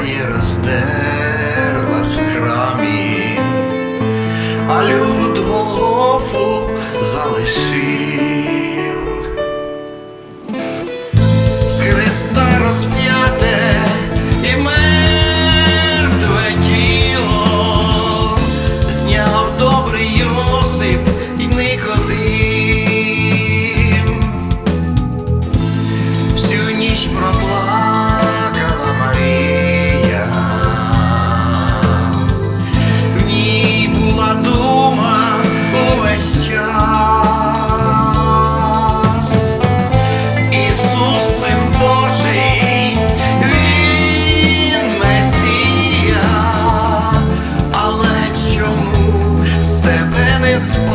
Твоє роздерлась в храмі, а люд Голгофу залишив. espaço.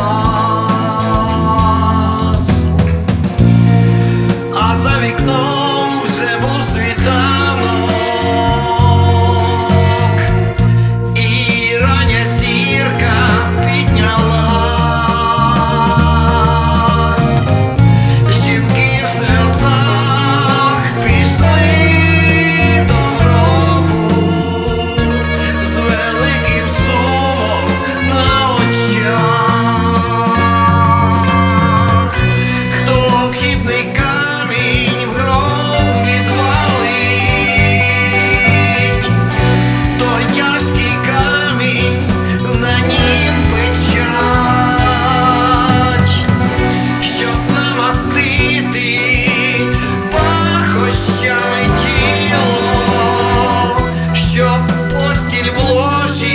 постіль в ложі.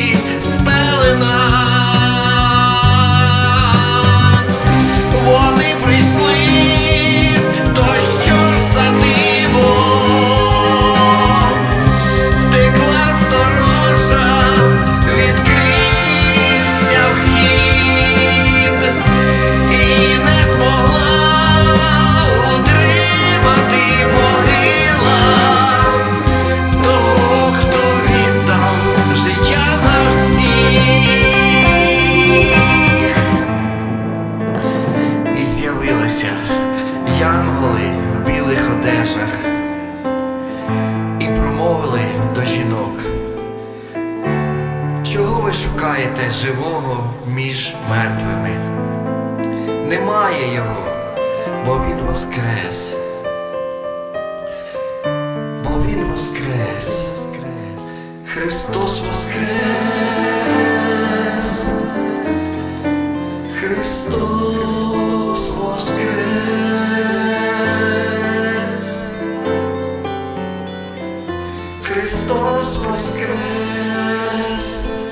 до жінок. Чого ви шукаєте живого між мертвими? Немає його, бо Він воскрес. Бо Він воскрес. Христос воскрес. Христос воскрес. Εστό, τό, τό.